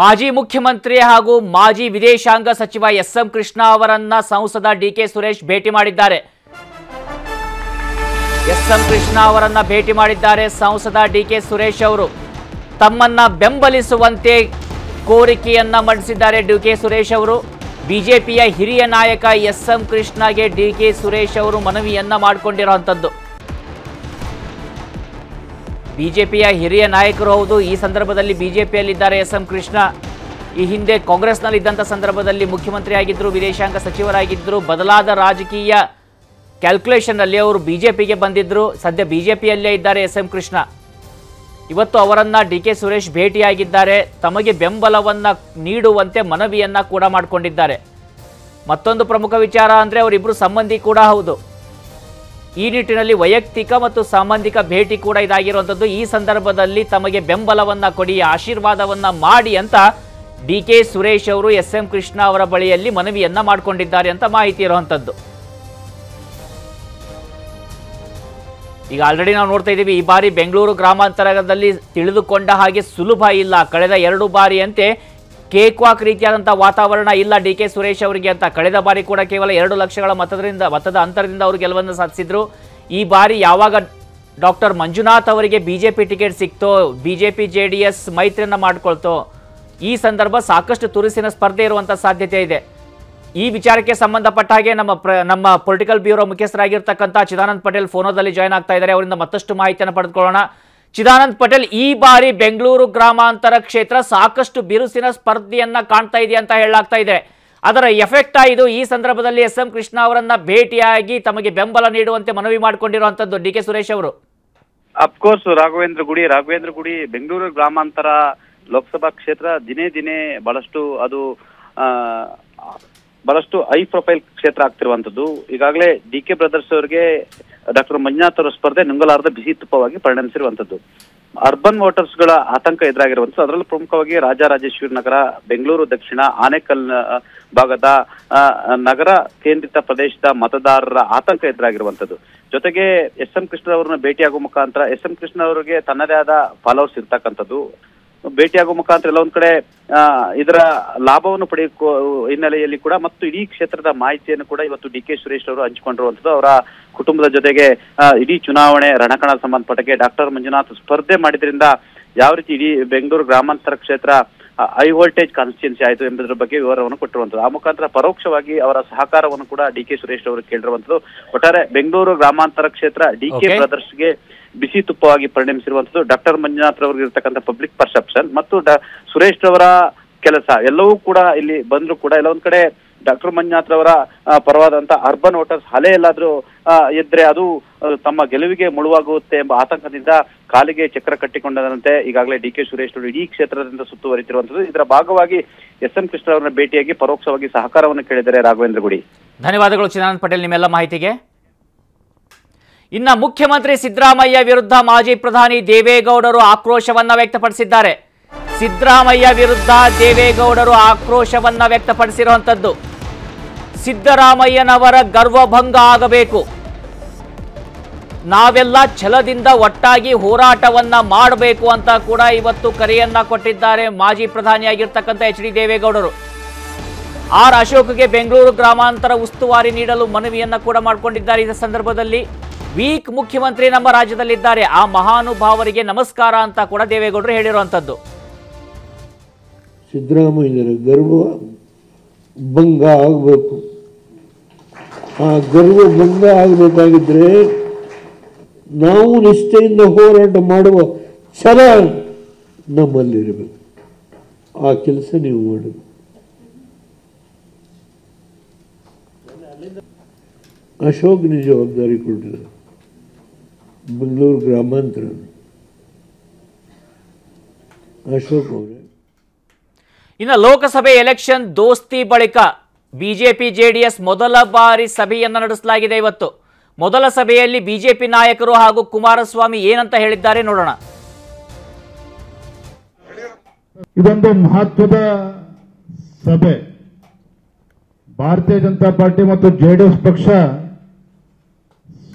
ಮಾಜಿ ಮುಖ್ಯಮಂತ್ರಿ ಹಾಗೂ ಮಾಜಿ ವಿದೇಶಾಂಗ ಸಚಿವ ಎಸ್ ಎಂ ಕೃಷ್ಣ ಅವರನ್ನ ಸಂಸದ ಡಿಕೆ ಸುರೇಶ್ ಭೇಟಿ ಮಾಡಿದ್ದಾರೆ. ಎಸ್ ಎಂ ಕೃಷ್ಣ ಅವರನ್ನ ಭೇಟಿ ಮಾಡಿದ್ದಾರೆ ಸಂಸದ ಡಿಕೆ ಸುರೇಶ್ ಅವರು. ತಮ್ಮನ್ನ ಬೆಂಬಲಿಸುವಂತೆ ಕೋರಿಕೆಯನ್ನ ಮಂಡಿಸಿದ್ದಾರೆ ಡಿಕೆ ಸುರೇಶ್ ಅವರು. ಬಿಜೆಪಿಯ ಹಿರಿಯ ನಾಯಕ ಎಸ್ ಎಂ ಕೃಷ್ಣಗೆ ಡಿಕೆ ಸುರೇಶ್ ಅವರು ಮನವಿಯನ್ನ ಮಾಡಿಕೊಂಡಿರುವಂಥದ್ದು ಬಿಜೆಪಿಯ ಹಿರಿಯ ನಾಯಕರು ಹೌದು, ಈ ಸಂದರ್ಭದಲ್ಲಿ ಬಿಜೆಪಿಯಲ್ಲಿದ್ದಾರೆ ಎಸ್ ಎಂ ಕೃಷ್ಣ. ಈ ಹಿಂದೆ ಕಾಂಗ್ರೆಸ್ನಲ್ಲಿದ್ದಂಥ ಸಂದರ್ಭದಲ್ಲಿ ಮುಖ್ಯಮಂತ್ರಿ ಆಗಿದ್ದರು ವಿದೇಶಾಂಗ ಸಚಿವರಾಗಿದ್ದರು. ಬದಲಾದ ರಾಜಕೀಯ ಕ್ಯಾಲ್ಕುಲೇಷನ್ನಲ್ಲಿ ಅವರು ಬಿಜೆಪಿಗೆ ಬಂದಿದ್ದರು. ಸದ್ಯ ಬಿಜೆಪಿಯಲ್ಲೇ ಇದ್ದಾರೆ ಎಸ್ ಎಂ ಕೃಷ್ಣ. ಇವತ್ತು ಅವರನ್ನು ಡಿ ಕೆ ಸುರೇಶ್ ಭೇಟಿಯಾಗಿದ್ದಾರೆ. ತಮಗೆ ಬೆಂಬಲವನ್ನು ನೀಡುವಂತೆ ಮನವಿಯನ್ನು ಕೂಡ ಮಾಡಿಕೊಂಡಿದ್ದಾರೆ. ಮತ್ತೊಂದು ಪ್ರಮುಖ ವಿಚಾರ ಅಂದರೆ ಅವರಿಬ್ಬರು ಸಂಬಂಧಿ ಕೂಡ ಹೌದು. ಈ ನಿಟ್ಟಿನಲ್ಲಿ ವೈಯಕ್ತಿಕ ಮತ್ತು ಸಾಂಬಂಧಿಕ ಭೇಟಿ ಕೂಡ ಇದಾಗಿರುವಂಥದ್ದು. ಈ ಸಂದರ್ಭದಲ್ಲಿ ತಮಗೆ ಬೆಂಬಲವನ್ನು ಕೊಡಿ, ಆಶೀರ್ವಾದವನ್ನು ಮಾಡಿ ಅಂತ ಡಿ ಕೆ ಸುರೇಶ್ ಅವರು, ಎಸ್ ಎಂ ಕೃಷ್ಣ ಅವರ ಬಳಿಯಲ್ಲಿ ಮನವಿಯನ್ನ ಮಾಡಿಕೊಂಡಿದ್ದಾರೆ ಅಂತ ಮಾಹಿತಿ ಇರುವಂಥದ್ದು. ಈಗ ಆಲ್ರೆಡಿ ನಾವು ನೋಡ್ತಾ ಇದ್ದೀವಿ, ಈ ಬಾರಿ ಬೆಂಗಳೂರು ಗ್ರಾಮಾಂತರದಲ್ಲಿ ತಿಳಿದುಕೊಂಡ ಹಾಗೆ ಸುಲಭ ಇಲ್ಲ. ಕಳೆದ ಎರಡು ಬಾರಿಯಂತೆ ಕೇಕ್ ವಾಕ್ ರೀತಿಯಾದಂಥ ವಾತಾವರಣ ಇಲ್ಲ ಡಿ ಕೆ ಸುರೇಶ್ ಅವರಿಗೆ ಅಂತ. ಕಳೆದ ಬಾರಿ ಕೂಡ ಕೇವಲ ಎರಡು ಲಕ್ಷಗಳ ಮತದಿಂದ, ಮತದ ಅಂತರದಿಂದ ಅವರು ಗೆಲುವನ್ನು ಸಾಧಿಸಿದ್ರು. ಈ ಬಾರಿ ಯಾವಾಗ ಡಾಕ್ಟರ್ ಮಂಜುನಾಥ್ ಅವರಿಗೆ ಬಿಜೆಪಿ ಟಿಕೆಟ್ ಸಿಕ್ತೋ, ಬಿಜೆಪಿ ಜೆ ಡಿ ಎಸ್ ಮೈತ್ರಿಯನ್ನ ಮಾಡಿಕೊಳ್ತೋ, ಈ ಸಂದರ್ಭ ಸಾಕಷ್ಟು ತುರುಸಿನ ಸ್ಪರ್ಧೆ ಇರುವಂಥ ಸಾಧ್ಯತೆ ಇದೆ. ಈ ವಿಚಾರಕ್ಕೆ ಸಂಬಂಧಪಟ್ಟ ಹಾಗೆ ನಮ್ಮ ನಮ್ಮ ಪೊಲಿಟಿಕಲ್ ಬ್ಯೂರೋ ಮುಖ್ಯಸ್ಥರಾಗಿರ್ತಕ್ಕಂಥ ಚಿದಾನಂದ್ ಪಟೇಲ್ ಫೋನೋದಲ್ಲಿ ಜಾಯ್ನ್ ಆಗ್ತಾ ಇದ್ದಾರೆ. ಅವರಿಂದ ಮತ್ತಷ್ಟು ಮಾಹಿತಿಯನ್ನು ಪಡೆದುಕೊಳ್ಳೋಣ. ಚಿದಾನಂದ್ ಪಟೇಲ್ ಈ ಬಾರಿ ಬೆಂಗಳೂರು ಗ್ರಾಮಾಂತರ ಕ್ಷೇತ್ರ ಸಾಕಷ್ಟು ಬಿರುಸಿನ ಸ್ಪರ್ಧೆಯನ್ನ ಕಾಣ್ತಾ ಇದೆ ಅಂತ ಹೇಳಲಾಗ್ತಾ ಇದೆ. ಅದರ ಎಫೆಕ್ಟ್ ಇದು. ಈ ಸಂದರ್ಭದಲ್ಲಿ ಎಸ್ ಎಂ ಕೃಷ್ಣ ಅವರನ್ನ ಭೇಟಿಯಾಗಿ ತಮಗೆ ಬೆಂಬಲ ನೀಡುವಂತೆ ಮನವಿ ಮಾಡಿಕೊಂಡಿರುವಂತದ್ದು ಡಿ ಕೆ ಸುರೇಶ್ ಅವರು. ಅಫ್ಕೋರ್ಸ್ ರಾಘವೇಂದ್ರ ಗುಡಿ ರಾಘವೇಂದ್ರ ಗುಡಿ, ಬೆಂಗಳೂರು ಗ್ರಾಮಾಂತರ ಲೋಕಸಭಾ ಕ್ಷೇತ್ರ ದಿನೇ ದಿನೇ ಬಹಳಷ್ಟು ಅದು ಬಹಳಷ್ಟು ಹೈ ಪ್ರೊಫೈಲ್ ಕ್ಷೇತ್ರ ಆಗ್ತಿರುವಂತದ್ದು. ಈಗಾಗಲೇ ಡಿ ಕೆ ಬ್ರದರ್ಸ್ ಅವರಿಗೆ ಡಾಕ್ಟರ್ ಮಂಜುನಾಥ್ ಅವರ ಸ್ಪರ್ಧೆ ನುಂಗಲಾರದ ಬಿಸಿ ತುಪ್ಪವಾಗಿ ಪರಿಣಮಿಸಿರುವಂತದ್ದು. ಅರ್ಬನ್ ವೋಟರ್ಸ್ಗಳ ಆತಂಕ ಎದುರಾಗಿರುವಂತದ್ದು. ಅದರಲ್ಲೂ ಪ್ರಮುಖವಾಗಿ ರಾಜರಾಜೇಶ್ವರಿ ನಗರ, ಬೆಂಗಳೂರು ದಕ್ಷಿಣ, ಆನೇಕಲ್ ಭಾಗದ ನಗರ ಕೇಂದ್ರಿತ ಪ್ರದೇಶದ ಮತದಾರರ ಆತಂಕ ಎದುರಾಗಿರುವಂತದ್ದು. ಜೊತೆಗೆ ಎಸ್ ಎಂ ಕೃಷ್ಣ ಅವರನ್ನ ಭೇಟಿಯಾಗುವ ಮುಖಾಂತರ ಎಸ್ ಎಂ ಕೃಷ್ಣ ಅವರಿಗೆ ತನ್ನದೇ ಆದ ಫಾಲೋವರ್ಸ್ ಇರ್ತಕ್ಕಂಥದ್ದು. ಭೇಟಿಯಾಗುವ ಮುಖಾಂತರ ಎಲ್ಲ ಒಂದ್ ಕಡೆ ಇದರ ಲಾಭವನ್ನು ಪಡೆಯುವ ಹಿನ್ನೆಲೆಯಲ್ಲಿ ಕೂಡ ಮತ್ತು ಇಡೀ ಕ್ಷೇತ್ರದ ಮಾಹಿತಿಯನ್ನು ಕೂಡ ಇವತ್ತು ಡಿ ಕೆ ಸುರೇಶ್ ಅವರು ಹಂಚಿಕೊಂಡಿರುವಂತದ್ದು. ಅವರ ಕುಟುಂಬದ ಜೊತೆಗೆ ಇಡೀ ಚುನಾವಣೆ ರಣಕಣ ಸಂಬಂಧಪಟ್ಟಕ್ಕೆ ಡಾಕ್ಟರ್ ಮಂಜುನಾಥ್ ಸ್ಪರ್ಧೆ ಮಾಡಿದ್ರಿಂದ ಯಾವ ರೀತಿ ಇಡೀ ಬೆಂಗಳೂರು ಗ್ರಾಮಾಂತರ ಕ್ಷೇತ್ರ ಹೈ ವೋಲ್ಟೇಜ್ ಕಾನ್ಸ್ಟಿಟ್ಯೂನ್ಸಿ ಆಯಿತು ಎಂಬುದರ ಬಗ್ಗೆ ವಿವರವನ್ನು ಕೊಟ್ಟಿರುವಂತದ್ದು. ಆ ಮುಖಾಂತರ ಪರೋಕ್ಷವಾಗಿ ಅವರ ಸಹಕಾರವನ್ನು ಕೂಡ ಡಿ ಕೆ ಸುರೇಶ್ ಅವರು ಕೇಳಿರುವಂತದ್ದು. ಒಟ್ಟಾರೆ ಬೆಂಗಳೂರು ಗ್ರಾಮಾಂತರ ಕ್ಷೇತ್ರ ಡಿ ಕೆ. ಬ್ರದರ್ಸ್ಗೆ ಬಿಸಿ ತುಪ್ಪವಾಗಿ ಪರಿಣಮಿಸಿರುವಂತದ್ದು ಡಾಕ್ಟರ್ ಮಂಜುನಾಥ್ ರವರಿಗೆ ಇರ್ತಕ್ಕಂಥ ಪಬ್ಲಿಕ್ ಪರ್ಸೆಪ್ಷನ್ ಮತ್ತು ಡಾ ಸುರೇಶ್ ರವರ ಕೆಲಸ. ಎಲ್ಲವೂ ಕೂಡ ಇಲ್ಲಿ ಬಂದ್ರು ಕೂಡ ಎಲ್ಲ ಒಂದ್ ಕಡೆ ಡಾಕ್ಟರ್ ಮಂಜುನಾಥ್ ರವರ ಪರವಾದಂತ ಅರ್ಬನ್ ವೋಟರ್ಸ್ ಹಲೆ ಎಲ್ಲಾದ್ರೂ ಇದ್ರೆ ಅದು ತಮ್ಮ ಗೆಲುವಿಗೆ ಮುಳುವಾಗುತ್ತೆ ಎಂಬ ಆತಂಕದಿಂದ ಕಾಲಿಗೆ ಚಕ್ರ ಕಟ್ಟಿಕೊಂಡದಂತೆ ಈಗಾಗಲೇ ಡಿ ಕೆ ಸುರೇಶ್ ಇಡೀ ಕ್ಷೇತ್ರದಿಂದ ಸುತ್ತುವರಿತಿರುವಂತದ್ದು ಇದರ ಭಾಗವಾಗಿ ಎಸ್ ಎಂ ಕೃಷ್ಣ ಅವರನ್ನ ಭೇಟಿಯಾಗಿ ಪರೋಕ್ಷವಾಗಿ ಸಹಕಾರವನ್ನು ಕೇಳಿದರೆ ರಾಘವೇಂದ್ರ ಗುಡಿ. ಧನ್ಯವಾದಗಳು ಚಿನಾನಂದ್ ಪಟೇಲ್ ನಿಮ್ಮೆಲ್ಲ ಮಾಹಿತಿಗೆ. ಇನ್ನ ಮುಖ್ಯಮಂತ್ರಿ ಸಿದ್ದರಾಮಯ್ಯ ವಿರುದ್ಧ ಮಾಜಿ ಪ್ರಧಾನಿ ದೇವೇಗೌಡರು ಆಕ್ರೋಶವನ್ನ ವ್ಯಕ್ತಪಡಿಸಿದ್ದಾರೆ. ಸಿದ್ದರಾಮಯ್ಯ ವಿರುದ್ಧ ದೇವೇಗೌಡರು ಆಕ್ರೋಶವನ್ನ ವ್ಯಕ್ತಪಡಿಸಿರುವಂತದ್ದು ಸಿದ್ದರಾಮಯ್ಯನವರ ಗರ್ವಭಂಗ ಆಗಬೇಕು. ನಾವೆಲ್ಲ ಛಲದಿಂದ ಒಟ್ಟಾಗಿ ಹೋರಾಟವನ್ನ ಮಾಡಬೇಕು ಅಂತ ಕೂಡ ಇವತ್ತು ಕರೆಯನ್ನ ಕೊಟ್ಟಿದ್ದಾರೆ ಮಾಜಿ ಪ್ರಧಾನಿಯಾಗಿರ್ತಕ್ಕಂಥ ಎಚ್ ಡಿ ದೇವೇಗೌಡರು. ಆರ್ ಅಶೋಕ್ಗೆ ಬೆಂಗಳೂರು ಗ್ರಾಮಾಂತರ ಉಸ್ತುವಾರಿ ನೀಡಲು ಮನವಿಯನ್ನ ಕೂಡ ಮಾಡಿಕೊಂಡಿದ್ದಾರೆ. ಈ ಸಂದರ್ಭದಲ್ಲಿ ವೀಕ್ ಮುಖ್ಯಮಂತ್ರಿ ನಮ್ಮ ರಾಜ್ಯದಲ್ಲಿದ್ದಾರೆ. ಆ ಮಹಾನುಭಾವರಿಗೆ ನಮಸ್ಕಾರ ಅಂತ ಕೂಡ ದೇವೇಗೌಡರು ಹೇಳಿರುವಂತದ್ದು ಸಿದ್ದರಾಮಯ್ಯರ ಗರ್ವ ಭಂಗ ಆಗಬೇಕು. ಆ ಗರ್ವ ಭಂಗ ಆಗಬೇಕಾಗಿದ್ರೆ ನಾವು ನಿಷ್ಠೆಯಿಂದ ಹೋರಾಟ ಮಾಡುವ ಛಲ ನಮ್ಮಲ್ಲಿರಬೇಕು. ಆ ಕೆಲಸ ನೀವು ಮಾಡಬೇಕು. ಅಶೋಕ್ನ ಜವಾಬ್ದಾರಿ ಕೊಟ್ಟಿದ್ದಾರೆ. ಬೆಂಗಳೂರು ಗ್ರಾಮಾಂತರ ಅಶೋಕ್ ಅವರೇ ಇನ್ನು ಲೋಕಸಭೆ ಎಲೆಕ್ಷನ್ ದೋಸ್ತಿ ಬಳಿಕ ಬಿಜೆಪಿ ಜೆಡಿಎಸ್ ಮೊದಲ ಬಾರಿ ಸಭೆಯನ್ನು ನಡೆಸಲಾಗಿದೆ ಇವತ್ತು. ಮೊದಲ ಸಭೆಯಲ್ಲಿ ಬಿಜೆಪಿ ನಾಯಕರು ಹಾಗೂ ಕುಮಾರಸ್ವಾಮಿ ಏನಂತ ಹೇಳಿದ್ದಾರೆ ನೋಡೋಣ. ಇದೊಂದು ಮಹತ್ವದ ಸಭೆ. ಭಾರತೀಯ ಜನತಾ ಪಾರ್ಟಿ ಮತ್ತು ಜೆಡಿಎಸ್ ಪಕ್ಷ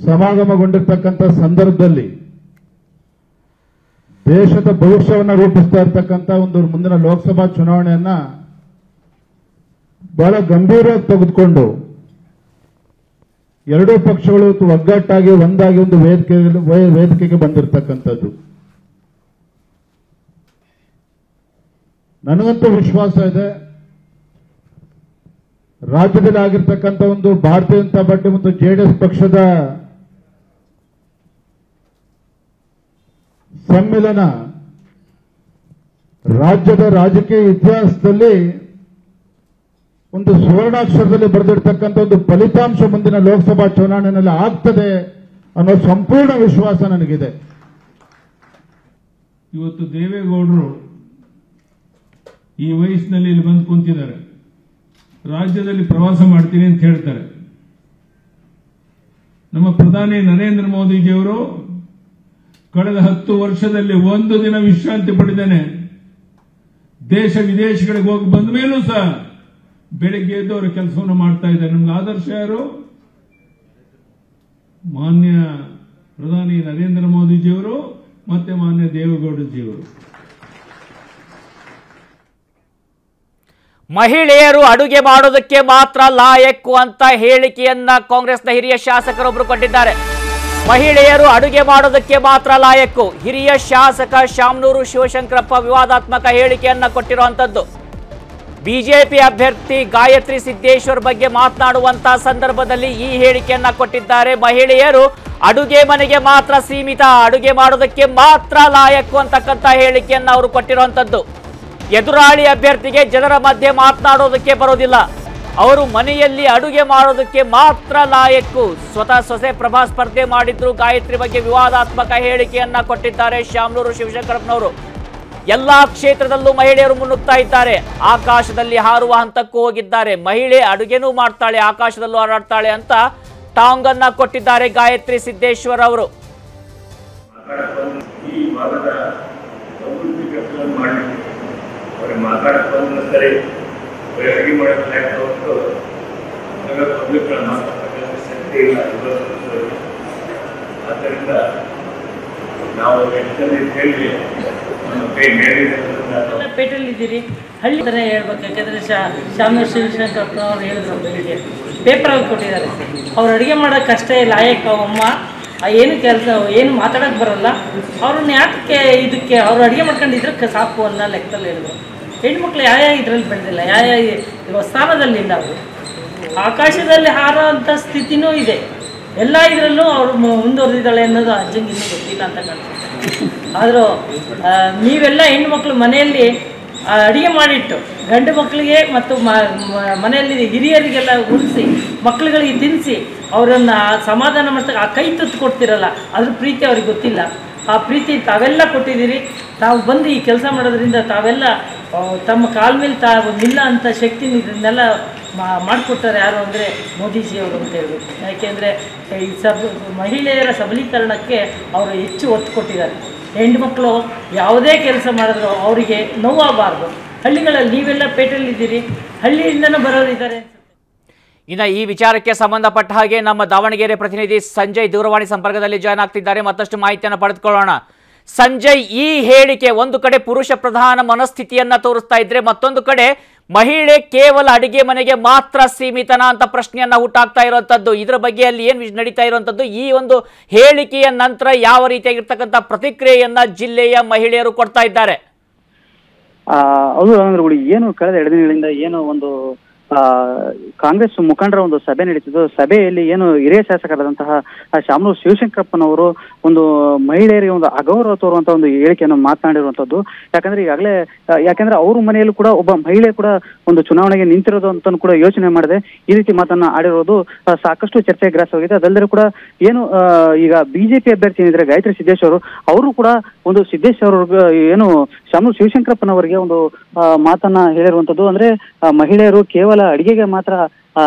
ಸಮಾಗಮಗೊಂಡಿರ್ತಕ್ಕಂಥ ಸಂದರ್ಭದಲ್ಲಿ ದೇಶದ ಭವಿಷ್ಯವನ್ನು ರೂಪಿಸ್ತಾ ಇರ್ತಕ್ಕಂಥ ಒಂದು ಮುಂದಿನ ಲೋಕಸಭಾ ಚುನಾವಣೆಯನ್ನ ಬಹಳ ಗಂಭೀರವಾಗಿ ತೆಗೆದುಕೊಂಡು ಎರಡೂ ಪಕ್ಷಗಳು ಒಗ್ಗಟ್ಟಾಗಿ ಒಂದಾಗಿ ಒಂದು ವೇದಿಕೆ ವೇದಿಕೆಗೆ ಬಂದಿರತಕ್ಕಂಥದ್ದು. ನನಗಂತೂ ವಿಶ್ವಾಸ ಇದೆ. ರಾಜ್ಯದಲ್ಲಿ ಆಗಿರ್ತಕ್ಕಂಥ ಒಂದು ಭಾರತೀಯ ಜನತಾ ಪಾರ್ಟಿ ಮತ್ತು ಜೆಡಿಎಸ್ ಪಕ್ಷದ ಸಮ್ಮಿಲನ ರಾಜ್ಯದ ರಾಜಕೀಯ ಇತಿಹಾಸದಲ್ಲಿ ಒಂದು ಸುವರ್ಣಾಕ್ಷರದಲ್ಲಿ ಬರೆದಿರ್ತಕ್ಕಂಥ ಒಂದು ಫಲಿತಾಂಶ ಮುಂದಿನ ಲೋಕಸಭಾ ಚುನಾವಣೆಯಲ್ಲಿ ಆಗ್ತದೆ ಅನ್ನೋ ಸಂಪೂರ್ಣ ವಿಶ್ವಾಸ ನನಗಿದೆ. ಇವತ್ತು ದೇವೇಗೌಡರು ಈ ವಯಸ್ಸಿನಲ್ಲಿ ಇಲ್ಲಿ ಬಂದು ಕುಂತಿದ್ದಾರೆ. ರಾಜ್ಯದಲ್ಲಿ ಪ್ರವಾಸ ಮಾಡ್ತೀನಿ ಅಂತ ಹೇಳ್ತಾರೆ. ನಮ್ಮ ಪ್ರಧಾನಿ ನರೇಂದ್ರ ಮೋದಿಜಿಯವರು ಕಳೆದ ಹತ್ತು ವರ್ಷದಲ್ಲಿ ಒಂದು ದಿನ ವಿಶ್ರಾಂತಿ ಪಡೆದೇನೆ. ದೇಶ ವಿದೇಶಗಳಿಗೆ ಹೋಗಿ ಬಂದ ಮೇಲೂ ಸಹ ಬೆಳಿಗ್ಗೆ ಎದ್ದು ಅವರ ಕೆಲಸವನ್ನು ಮಾಡ್ತಾ ಇದ್ದಾರೆ. ನಮ್ಗೆ ಆದರ್ಶ ಯಾರು? ಮಾನ್ಯ ಪ್ರಧಾನಿ ನರೇಂದ್ರ ಮೋದಿಜಿಯವರು, ಮತ್ತೆ ಮಾನ್ಯ ದೇವೇಗೌಡಜಿಯವರು. ಮಹಿಳೆಯರು ಅಡುಗೆ ಮಾಡೋದಕ್ಕೆ ಮಾತ್ರ ಲಾಯಕ್ಕು ಅಂತ ಹೇಳಿಕೆಯನ್ನ ಕಾಂಗ್ರೆಸ್ನ ಹಿರಿಯ ಶಾಸಕರೊಬ್ಬರು ಕೊಟ್ಟಿದ್ದಾರೆ. ಮಹಿಳೆಯರು ಅಡುಗೆ ಮಾಡೋದಕ್ಕೆ ಮಾತ್ರ ಲಾಯಕ್ಕು ಹಿರಿಯ ಶಾಸಕ ಶಾಮನೂರು ಶಿವಶಂಕರಪ್ಪ ವಿವಾದಾತ್ಮಕ ಹೇಳಿಕೆಯನ್ನ ಕೊಟ್ಟಿರುವಂತದ್ದು ಬಿಜೆಪಿ ಅಭ್ಯರ್ಥಿ ಗಾಯತ್ರಿ ಸಿದ್ದೇಶ್ವರ್ ಬಗ್ಗೆ ಮಾತನಾಡುವಂತಹ ಸಂದರ್ಭದಲ್ಲಿ ಈ ಹೇಳಿಕೆಯನ್ನ ಕೊಟ್ಟಿದ್ದಾರೆ. ಮಹಿಳೆಯರು ಅಡುಗೆ ಮನೆಗೆ ಮಾತ್ರ ಸೀಮಿತ, ಅಡುಗೆ ಮಾಡೋದಕ್ಕೆ ಮಾತ್ರ ಲಾಯಕ್ಕು ಅಂತಕ್ಕಂಥ ಹೇಳಿಕೆಯನ್ನ ಅವರು ಕೊಟ್ಟಿರುವಂತದ್ದು ಎದುರಾಳಿ ಅಭ್ಯರ್ಥಿಗೆ ಜನರ ಮಧ್ಯೆ ಮಾತನಾಡೋದಕ್ಕೆ ಬರೋದಿಲ್ಲ. ಅವರು ಮನೆಯಲ್ಲಿ ಅಡುಗೆ ಮಾಡೋದಕ್ಕೆ ಮಾತ್ರ ಲಾಯಕ್ಕು ಸ್ವತಃ ಸೊಸೆ ಪ್ರಭಾ ಸ್ಪರ್ಧೆ ಮಾಡಿದ್ರು. ಗಾಯತ್ರಿ ಬಗ್ಗೆ ವಿವಾದಾತ್ಮಕ ಹೇಳಿಕೆಯನ್ನ ಕೊಟ್ಟಿದ್ದಾರೆ ಶ್ಯಾಮ್ಲೂರು ಶಿವಶಂಕರಪ್ಪನವರು. ಎಲ್ಲಾ ಕ್ಷೇತ್ರದಲ್ಲೂ ಮಹಿಳೆಯರು ಮುನ್ನುಗ್ತಾ ಇದ್ದಾರೆ. ಆಕಾಶದಲ್ಲಿ ಹಾರುವ ಹಂತಕ್ಕೂ ಹೋಗಿದ್ದಾರೆ. ಮಹಿಳೆ ಅಡುಗೆನೂ ಮಾಡ್ತಾಳೆ, ಆಕಾಶದಲ್ಲೂ ಹಾರಾಡ್ತಾಳೆ ಅಂತ ಟಾಂಗ್ ಅನ್ನ ಕೊಟ್ಟಿದ್ದಾರೆ ಗಾಯತ್ರಿ ಸಿದ್ದೇಶ್ವರ್ ಅವರು. ಈ ಅಡುಗೆ ಮಾಡೋಕ್ಕೆ ಲೆಕ್ಕ ಹೊತ್ತು ನಗರ ಪಬ್ಲಿಕ್ಗಳ ಮಾತಾಡ್ತಕ್ಕಂಥ ಶಕ್ತಿ ಇಲ್ಲ ಆದ್ದರಿಂದ ನಾವು ಹೆಚ್ಚಲ್ಲಿ ಹೇಳಿ ನಮ್ಮ ಕೈ ಮೇಲಿರೋದ್ರಿಂದ ಎಲ್ಲ ಪೇಟೆಯಲ್ಲಿದ್ದೀರಿ ಹಳ್ಳಿ ಥರ ಹೇಳ್ಬೇಕು, ಯಾಕಂದರೆ ಶಾ ಶಾಮನೂರು ಶಿವಶಂಕರಪ್ಪನವ್ರು ಹೇಳಿದ್ರು ಬೆಳಿಗ್ಗೆ ಪೇಪರಲ್ಲಿ ಕೊಟ್ಟಿದ್ದಾರೆ. ಅವ್ರು ಅಡುಗೆ ಮಾಡೋಕ್ಕೆ ಕಷ್ಟ ಇಲ್ಲ, ಆಯಕ್ಕ, ಅಮ್ಮ ಏನು ಕೆಲಸ, ಏನು ಮಾತಾಡೋಕ್ಕೆ ಬರಲ್ಲ. ಅವ್ರನ್ನ ಯಾಕೆ ಇದಕ್ಕೆ ಅವ್ರು ಅಡುಗೆ ಮಾಡ್ಕೊಂಡಿದ್ರೆ ಸಾಕು ಅನ್ನೋ ಲೆಕ್ಕದಲ್ಲಿ ಹೇಳಿದ್ರು ಹೆಣ್ಮಕ್ಳು ಯಾವ ಯಾವ ಇದರಲ್ಲಿ ಬೆಳೆದಿಲ್ಲ, ಯಾವ ಯಾವ ಸ್ಥಾನದಲ್ಲಿಲ್ಲ ಅವರು. ಆಕಾಶದಲ್ಲಿ ಹಾರೋ ಅಂಥ ಸ್ಥಿತಿನೂ ಇದೆ. ಎಲ್ಲ ಇದರಲ್ಲೂ ಅವರು ಮುಂದುವರೆದಿದ್ದಾಳೆ ಅನ್ನೋದು ಅಜ್ಜಂಗೆ ಇನ್ನೂ ಗೊತ್ತಿಲ್ಲ ಅಂತ ಆದರೂ ನೀವೆಲ್ಲ ಹೆಣ್ಮಕ್ಳು ಮನೆಯಲ್ಲಿ ಅಡುಗೆ ಮಾಡಿಟ್ಟು, ಗಂಡು ಮಕ್ಕಳಿಗೆ ಮತ್ತು ಮನೆಯಲ್ಲಿ ಹಿರಿಯರಿಗೆಲ್ಲ ಉಳಿಸಿ ಮಕ್ಕಳುಗಳಿಗೆ ತಿನ್ನಿಸಿ ಅವರನ್ನು ಸಮಾಧಾನ ಮಾಡ್ತಕ್ಕ ಆ ಕೈ ತುತ್ತು ಕೊಡ್ತಿರಲ್ಲ, ಅದ್ರ ಪ್ರೀತಿ ಅವ್ರಿಗೆ ಗೊತ್ತಿಲ್ಲ. ಆ ಪ್ರೀತಿ ತಾವೆಲ್ಲ ಕೊಟ್ಟಿದ್ದೀರಿ. ತಾವು ಬಂದು ಈ ಕೆಲಸ ಮಾಡೋದ್ರಿಂದ ತಾವೆಲ್ಲ ತಮ್ಮ ಕಾಲ ಮೇಲೆ ತಾವು ನಿಲ್ಲ ಅಂತ ಶಕ್ತಿ ಇದನ್ನೆಲ್ಲ ಮಾಡಿಕೊಟ್ಟಾರೆ ಯಾರು ಅಂದರೆ ಮೋದಿಜಿಯವರು ಅಂತ ಹೇಳ್ಬೋದು. ಯಾಕೆಂದರೆ, ಈ ಸಬ್, ಮಹಿಳೆಯರ ಸಬಲೀಕರಣಕ್ಕೆ ಅವರು ಹೆಚ್ಚು ಒತ್ತು ಕೊಟ್ಟಿದ್ದಾರೆ. ಹೆಣ್ಮಕ್ಳು ಯಾವುದೇ ಕೆಲಸ ಮಾಡಿದ್ರು ಅವರಿಗೆ ನೋವಾಗಬಾರ್ದು. ಹಳ್ಳಿಗಳಲ್ಲಿ ನೀವೆಲ್ಲ ಪೇಟೆಯಲ್ಲಿದ್ದೀರಿ, ಹಳ್ಳಿಯಿಂದನೂ ಬರೋರಿದ್ದಾರೆ ಇನ್ನು ಈ ವಿಚಾರಕ್ಕೆ ಸಂಬಂಧಪಟ್ಟ ಹಾಗೆ ನಮ್ಮ ದಾವಣಗೆರೆ ಪ್ರತಿನಿಧಿ ಸಂಜಯ್ ದೂರವಾಣಿ ಸಂಪರ್ಕದಲ್ಲಿ ಜಾಯ್ನ್ ಆಗ್ತಿದ್ದಾರೆ. ಮತ್ತಷ್ಟು ಮಾಹಿತಿಯನ್ನು ಪಡೆದುಕೊಳ್ಳೋಣ. ಸಂಜಯ್ ಈ ಹೇಳಿಕೆ ಒಂದು ಕಡೆ ಪುರುಷ ಪ್ರಧಾನ ಮನಸ್ಥಿತಿಯನ್ನ ತೋರಿಸ್ತಾ ಇದ್ರೆ ಮತ್ತೊಂದು ಕಡೆ ಮಹಿಳೆ ಕೇವಲ ಅಡಿಗೆ ಮನೆಗೆ ಮಾತ್ರ ಸೀಮಿತನ ಅಂತ ಪ್ರಶ್ನೆಯನ್ನ ಹುಟ್ಟಾಗ್ತಾ ಇರುವಂತದ್ದು. ಇದರ ಬಗ್ಗೆ ಅಲ್ಲಿ ಏನು ನಡೀತಾ ಇರುವಂತದ್ದು? ಈ ಒಂದು ಹೇಳಿಕೆಯ ನಂತರ ಯಾವ ರೀತಿಯಾಗಿರ್ತಕ್ಕಂಥ ಪ್ರತಿಕ್ರಿಯೆಯನ್ನ ಜಿಲ್ಲೆಯ ಮಹಿಳೆಯರು ಕೊಡ್ತಾ ಇದ್ದಾರೆ? ಏನು ಕಳೆದ ಎರಡು ದಿನಗಳಿಂದ ಏನು ಒಂದು ಕಾಂಗ್ರೆಸ್ ಮುಖಂಡರ ಒಂದು ಸಭೆ ನಡೀತಿದ್ದು. ಸಭೆಯಲ್ಲಿ ಏನು ಹಿರಿಯ ಶಾಸಕರಾದಂತಹ ಆ, ಶಾಮನೂರು ಶಿವಶಂಕರಪ್ಪನವರು ಒಂದು ಮಹಿಳೆಯರಿಗೆ ಒಂದು ಅಗೌರವ ತೋರುವಂತಹ ಒಂದು ಹೇಳಿಕೆಯನ್ನು ಮಾತನಾಡಿರುವಂತದ್ದು ಯಾಕಂದ್ರೆ ಈಗಾಗಲೇ ಆ, ಯಾಕಂದ್ರೆ ಅವ್ರ ಮನೆಯಲ್ಲೂ ಕೂಡ ಒಬ್ಬ ಮಹಿಳೆ ಕೂಡ ಒಂದು ಚುನಾವಣೆಗೆ ನಿಂತಿರೋದು ಅಂತ ಕೂಡ ಯೋಚನೆ ಮಾಡಿದೆ. ಈ ರೀತಿ ಮಾತನ್ನ ಆಡಿರೋದು ಸಾಕಷ್ಟು ಚರ್ಚೆಗೆ ಗ್ರಾಸವಾಗಿದೆ ಅದಲ್ಲದೆ ಕೂಡ ಏನು ಆ, ಈಗ ಬಿಜೆಪಿ ಅಭ್ಯರ್ಥಿ ಏನಿದ್ರೆ ಗಾಯತ್ರಿ ಸಿದ್ದೇಶ್ ಅವರು ಅವರು ಕೂಡ ಒಂದು ಸಿದ್ದೇಶ್ ಅವ್ರಿಗೆ ಏನು ಶಾಮನೂರು ಶಿವಶಂಕರಪ್ಪನವರಿಗೆ ಒಂದು ಆ, ಮಾತನ್ನ ಹೇಳಿರುವಂತದ್ದು ಅಂದ್ರೆ ಆ, ಮಹಿಳೆಯರು ಕೇವಲ ಅಡಿಗೆಗೆ ಮಾತ್ರ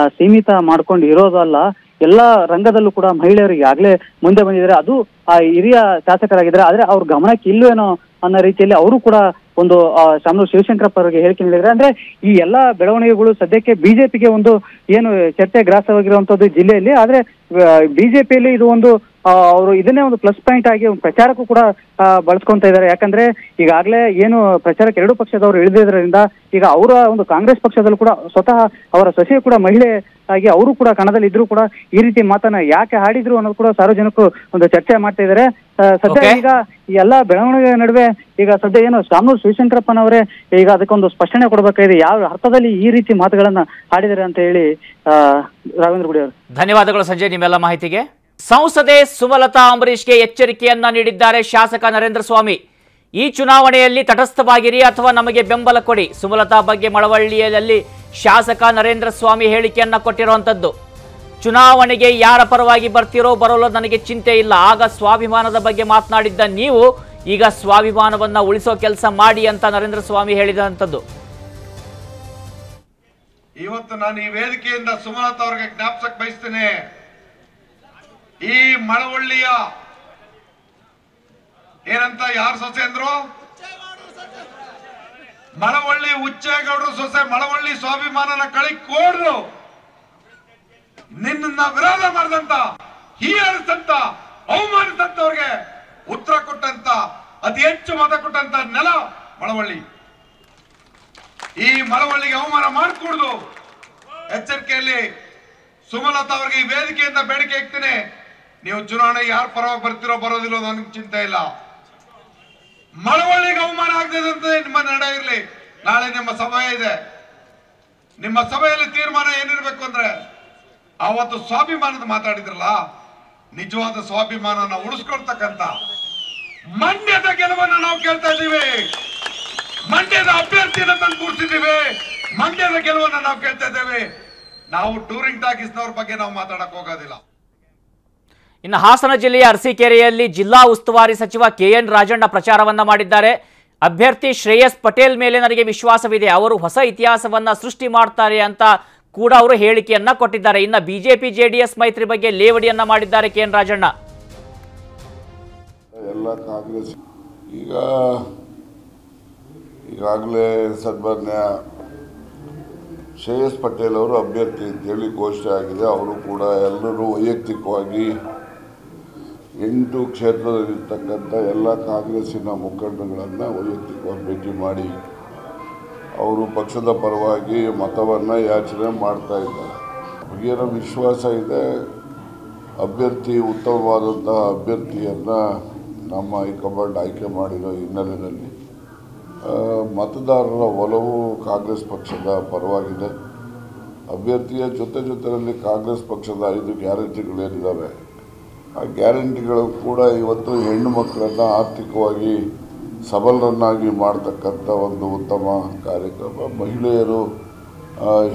ಸೀಮಿತ ಮಾಡ್ಕೊಂಡು ಇರೋದಲ್ಲ ಎಲ್ಲಾ ರಂಗದಲ್ಲೂ ಕೂಡ ಮಹಿಳೆಯರು ಈಗಾಗಲೇ ಮುಂದೆ ಬಂದಿದ್ದಾರೆ. ಅದು, ಆ, ಹಿರಿಯ ಶಾಸಕರಾಗಿದ್ದಾರೆ, ಆದ್ರೆ ಅವ್ರ ಗಮನಕ್ಕೆ ಇಲ್ಲವೇನೋ ಅನ್ನೋ ರೀತಿಯಲ್ಲಿ ಅವರು ಕೂಡ ಒಂದು ಶಾಮನೂರು ಶಿವಶಂಕರಪ್ಪ ಅವರಿಗೆ ಹೇಳಿಕೆ ನೀಡಿದ್ದಾರೆ. ಅಂದ್ರೆ ಈ ಎಲ್ಲಾ ಬೆಳವಣಿಗೆಗಳು ಸದ್ಯಕ್ಕೆ ಬಿಜೆಪಿಗೆ ಒಂದು ಏನು ಚರ್ಚೆ ಗ್ರಾಸವಾಗಿರುವಂತದ್ದು ಜಿಲ್ಲೆಯಲ್ಲಿ, ಆದ್ರೆ ಬಿಜೆಪಿಯಲ್ಲಿ ಇದು ಒಂದು ಅವರು ಇದನ್ನೇ ಒಂದು ಪ್ಲಸ್ ಪಾಯಿಂಟ್ ಆಗಿ ಒಂದು ಪ್ರಚಾರಕ್ಕೂ ಕೂಡ ಬಳಸ್ಕೊಂತ ಇದ್ದಾರೆ ಯಾಕಂದ್ರೆ ಈಗಾಗಲೇ ಏನು ಪ್ರಚಾರಕ್ಕೆ ಎರಡು ಪಕ್ಷದವರು ಇಳಿದಿದ್ರಿಂದ ಈಗ ಅವರ ಒಂದು ಕಾಂಗ್ರೆಸ್ ಪಕ್ಷದಲ್ಲೂ ಕೂಡ ಸ್ವತಃ ಅವರ ಸೊಸೆ ಕೂಡ ಮಹಿಳೆ ಆಗಿ ಅವರು ಕೂಡ ಕಣದಲ್ಲಿ ಇದ್ರು ಕೂಡ ಈ ರೀತಿ ಮಾತನ್ನ ಯಾಕೆ ಹಾಡಿದ್ರು ಅನ್ನೋದು ಕೂಡ ಸಾರ್ವಜನಿಕರು ಒಂದು ಚರ್ಚೆ ಮಾಡ್ತಾ ಇದ್ದಾರೆ ಸದ್ಯ ಈಗ ಈ ಎಲ್ಲಾ ಬೆಳವಣಿಗೆ ನಡುವೆ ಈಗ ಸದ್ಯ ಏನು ಶಾಮನೂರು ಶಿವಶಂಕರಪ್ಪನವರೇ ಈಗ ಅದಕ್ಕೊಂದು ಸ್ಪಷ್ಟನೆ ಕೊಡಬೇಕಾಗಿದೆ. ಯಾವ ಅರ್ಥದಲ್ಲಿ ಈ ರೀತಿ ಮಾತುಗಳನ್ನ ಹಾಡಿದ್ದಾರೆ ಅಂತ ಹೇಳಿ ಆ, ರಾಘವೇಂದ್ರ ಗುಡಿ ಅವರು. ಧನ್ಯವಾದಗಳು ಸಂಜಯ್ ನಿಮ್ಮೆಲ್ಲ ಮಾಹಿತಿಗೆ. ಸಂಸದೆ ಸುಮಲತಾ ಅಂಬರೀಷ್ಗೆ ಎಚ್ಚರಿಕೆಯನ್ನ ನೀಡಿದ್ದಾರೆ ಶಾಸಕ ನರೇಂದ್ರ ಸ್ವಾಮಿ. ಈ ಚುನಾವಣೆಯಲ್ಲಿ ತಟಸ್ಥವಾಗಿರಿ ಅಥವಾ ನಮಗೆ ಬೆಂಬಲ ಕೊಡಿ. ಸುಮಲತಾ ಬಗ್ಗೆ ಮಳವಳ್ಳಿಯಲ್ಲಿ ಶಾಸಕ ನರೇಂದ್ರ ಸ್ವಾಮಿ ಹೇಳಿಕೆಯನ್ನ ಕೊಟ್ಟಿರುವಂತದ್ದು. ಚುನಾವಣೆಗೆ ಯಾರ ಪರವಾಗಿ ಬರ್ತಿರೋ ಬರೋಲ್ಲ ನನಗೆ ಚಿಂತೆ ಇಲ್ಲ. ಆಗ ಸ್ವಾಭಿಮಾನದ ಬಗ್ಗೆ ಮಾತನಾಡಿದ್ದ ನೀವು ಈಗ ಸ್ವಾಭಿಮಾನವನ್ನ ಉಳಿಸೋ ಕೆಲಸ ಮಾಡಿ ಅಂತ ನರೇಂದ್ರ ಸ್ವಾಮಿ ಹೇಳಿದಂಥದ್ದು ಇವತ್ತು ನಾನು ಈ ವೇದಿಕೆಯಿಂದ ಸುಮಲತಾ ಅವರಿಗೆ ಜ್ಞಾಪಿಸಕ್ ಬಯಸ್ತೇನೆ. ಈ ಮಳವಳ್ಳಿಯ ಏನಂತ, ಯಾರು ಸೊಸೆ ಅಂದ್ರು? ಮಳವಳ್ಳಿ ಉಚ್ಚೇಗೌಡರು ಸೊಸೆ, ಮಳವಳ್ಳಿ ಸ್ವಾಭಿಮಾನನ ಕಳಿ ಕೋಡ್ರು. ನಿನ್ನ ವಿರೋಧ ಮಾಡಿದಂತ ಹೀಯಾಡಿಸಂತ ಅವಮಾನಿಸಂತವ್ರಿಗೆ ಉತ್ತರ ಕೊಟ್ಟಂತ, ಅತಿ ಹೆಚ್ಚು ಮತ ಕೊಟ್ಟಂತ ನೆಲ ಮಳವಳ್ಳಿ. ಈ ಮಳವಳ್ಳಿಗೆ ಅವಮಾನ ಮಾಡಿಕೊಡುದು. ಎಚ್ಚರಿಕೆಯಲ್ಲಿ ಸುಮಲತಾ ಅವರಿಗೆ ಈ ವೇದಿಕೆಯಿಂದ ಬೇಡಿಕೆ ಇಕ್ತೇನೆ. ನೀವು ಚುನಾವಣೆ ಯಾರ ಪರವಾಗಿ ಬರ್ತಿರೋ ಬರೋದಿಲ್ಲೋ ನನಗೆ ಚಿಂತೆ ಇಲ್ಲ. ಮಳವಳ್ಳಿಗೆ ಅವಮಾನ ಆಗದಂತೆ ನಿಮ್ಮ ನಡೆ ಇರಲಿ. ನಾಳೆ ನಿಮ್ಮ ಸಭೆ ಇದೆ. ನಿಮ್ಮ ಸಭೆಯಲ್ಲಿ ತೀರ್ಮಾನ ಏನಿರ್ಬೇಕು ಅಂದ್ರೆ, ಅವತ್ತು ಸ್ವಾಭಿಮಾನದ ಮಾತಾಡಿದ್ರಲ್ಲ, ನಿಜವಾದ ಸ್ವಾಭಿಮಾನನ ಉಳಿಸ್ಕೊಳ್ತಕ್ಕಂತ ಮಂಡ್ಯದ ಗೆಲುವನ್ನು ನಾವು ಕೇಳ್ತಾ ಇದ್ದೀವಿ. ಮಂಡ್ಯದ ಅಭ್ಯರ್ಥಿನ ತಂದು ಕೂರಿಸಿದ್ದೀವಿ. ಮಂಡ್ಯದ ಗೆಲುವನ್ನ ನಾವು ಕೇಳ್ತಾ ಇದ್ದೇವೆ. ನಾವು ಟೂರಿಂಗ್ ಟಾಕೀಸ್ನವ್ರ ಬಗ್ಗೆ ನಾವು ಮಾತಾಡಕ್ ಹೋಗೋದಿಲ್ಲ. ಇನ್ನು ಹಾಸನ ಜಿಲ್ಲೆಯ ಅರಸೀಕೆರೆಯಲ್ಲಿ ಜಿಲ್ಲಾ ಉಸ್ತುವಾರಿ ಸಚಿವ ಕೆಎನ್ ರಾಜಣ್ಣ ಪ್ರಚಾರವನ್ನ ಮಾಡಿದ್ದಾರೆ. ಅಭ್ಯರ್ಥಿ ಶ್ರೇಯಸ್ ಪಟೇಲ್ ಮೇಲೆ ನನಗೆ ವಿಶ್ವಾಸವಿದೆ. ಅವರು ಹೊಸ ಇತಿಹಾಸವನ್ನ ಸೃಷ್ಟಿ ಮಾಡ್ತಾರೆ ಅಂತ ಕೂಡ ಅವರು ಹೇಳಿಕೆಯನ್ನ ಕೊಟ್ಟಿದ್ದಾರೆ. ಇನ್ನು ಬಿಜೆಪಿ, ಜೆಡಿಎಸ್ ಮೈತ್ರಿ ಬಗ್ಗೆ ಲೇವಡಿಯನ್ನ ಮಾಡಿದ್ದಾರೆ ಕೆಎನ್ ರಾಜಣ್ಣ. ಎಲ್ಲ ಕಾಂಗ್ರೆಸ್ ಈಗ ಈಗಾಗಲೇ ಸನ್ಮಾನ್ಯ ಶ್ರೇಯಸ್ ಪಟೇಲ್ ಅವರು ಅಭ್ಯರ್ಥಿ ಅಂತೇಳಿ ಘೋಷಣೆ ಆಗಿದೆ. ಅವರು ಕೂಡ ಎಲ್ಲರೂ ವೈಯಕ್ತಿಕವಾಗಿ ಎಂಟು ಕ್ಷೇತ್ರದಲ್ಲಿರ್ತಕ್ಕಂಥ ಎಲ್ಲ ಕಾಂಗ್ರೆಸ್ಸಿನ ಮುಖಂಡಗಳನ್ನು ವೈಯಕ್ತಿಕವಾಗಿ ಭೇಟಿ ಮಾಡಿ ಅವರು ಪಕ್ಷದ ಪರವಾಗಿ ಮತವನ್ನು ಯಾಚನೆ ಮಾಡ್ತಾ ಇದ್ದಾರೆ. ವಿಶ್ವಾಸ ಇದೆ. ಅಭ್ಯರ್ಥಿ, ಉತ್ತಮವಾದಂತಹ ಅಭ್ಯರ್ಥಿಯನ್ನು ನಮ್ಮ ಹೈಕಮಾಂಡ್ ಆಯ್ಕೆ ಮಾಡಿರೋ ಹಿನ್ನೆಲೆಯಲ್ಲಿ ಮತದಾರರ ಒಲವು ಕಾಂಗ್ರೆಸ್ ಪಕ್ಷದ ಪರವಾಗಿದೆ. ಅಭ್ಯರ್ಥಿಯ ಜೊತೆ ಜೊತೆಯಲ್ಲಿ ಕಾಂಗ್ರೆಸ್ ಪಕ್ಷದ ಐದು ಗ್ಯಾರಂಟಿಗಳೇನಿದ್ದಾವೆ ಆ ಗ್ಯಾರಂಟಿಗಳು ಕೂಡ ಇವತ್ತು ಹೆಣ್ಣು ಮಕ್ಕಳನ್ನು ಆರ್ಥಿಕವಾಗಿ ಸಬಲರನ್ನಾಗಿ ಮಾಡತಕ್ಕಂಥ ಒಂದು ಉತ್ತಮ ಕಾರ್ಯಕ್ರಮ. ಮಹಿಳೆಯರು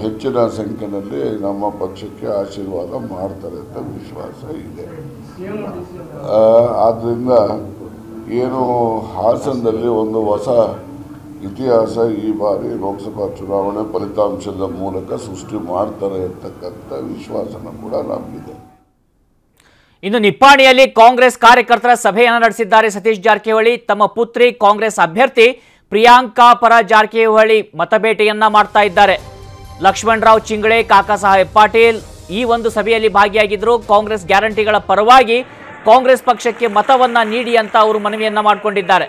ಹೆಚ್ಚಿನ ಸಂಖ್ಯೆಯಲ್ಲಿ ನಮ್ಮ ಪಕ್ಷಕ್ಕೆ ಆಶೀರ್ವಾದ ಮಾಡ್ತಾರೆ ಅಂತ ವಿಶ್ವಾಸ ಇದೆ. ಆದ್ದರಿಂದ ಏನು ಹಾಸನದಲ್ಲಿ ಒಂದು ಹೊಸ ಇತಿಹಾಸ ಈ ಬಾರಿ ಲೋಕಸಭಾ ಚುನಾವಣೆ ಫಲಿತಾಂಶದ ಮೂಲಕ ಸೃಷ್ಟಿ ಮಾಡ್ತಾರೆ ಅಂತಕ್ಕಂಥ ವಿಶ್ವಾಸನ ಕೂಡ ನಮಗಿದೆ. ಇನ್ನು ನಿಪ್ಪಾಣಿಯಲ್ಲಿ ಕಾಂಗ್ರೆಸ್ ಕಾರ್ಯಕರ್ತರ ಸಭೆಯನ್ನು ನಡೆಸಿದ್ದಾರೆ ಸತೀಶ್ ಜಾರಕಿಹೊಳಿ. ತಮ್ಮ ಪುತ್ರಿ ಕಾಂಗ್ರೆಸ್ ಅಭ್ಯರ್ಥಿ ಪ್ರಿಯಾಂಕಾ ಪರ ಜಾರಕಿಹೊಳಿ ಮತಬೇಟೆಯನ್ನ ಮಾಡ್ತಾ ಇದ್ದಾರೆ. ಲಕ್ಷ್ಮಣರಾವ್ ಚಿಂಗಳೆ, ಕಾಕಾ ಸಾಹೇಬ್ ಪಾಟೀಲ್ ಈ ಒಂದು ಸಭೆಯಲ್ಲಿ ಭಾಗಿಯಾಗಿದ್ದರು ಕಾಂಗ್ರೆಸ್ ಗ್ಯಾರಂಟಿಗಳ ಪರವಾಗಿ ಕಾಂಗ್ರೆಸ್ ಪಕ್ಷಕ್ಕೆ ಮತವನ್ನ ನೀಡಿ ಅಂತ ಅವರು ಮನವಿಯನ್ನ ಮಾಡಿಕೊಂಡಿದ್ದಾರೆ.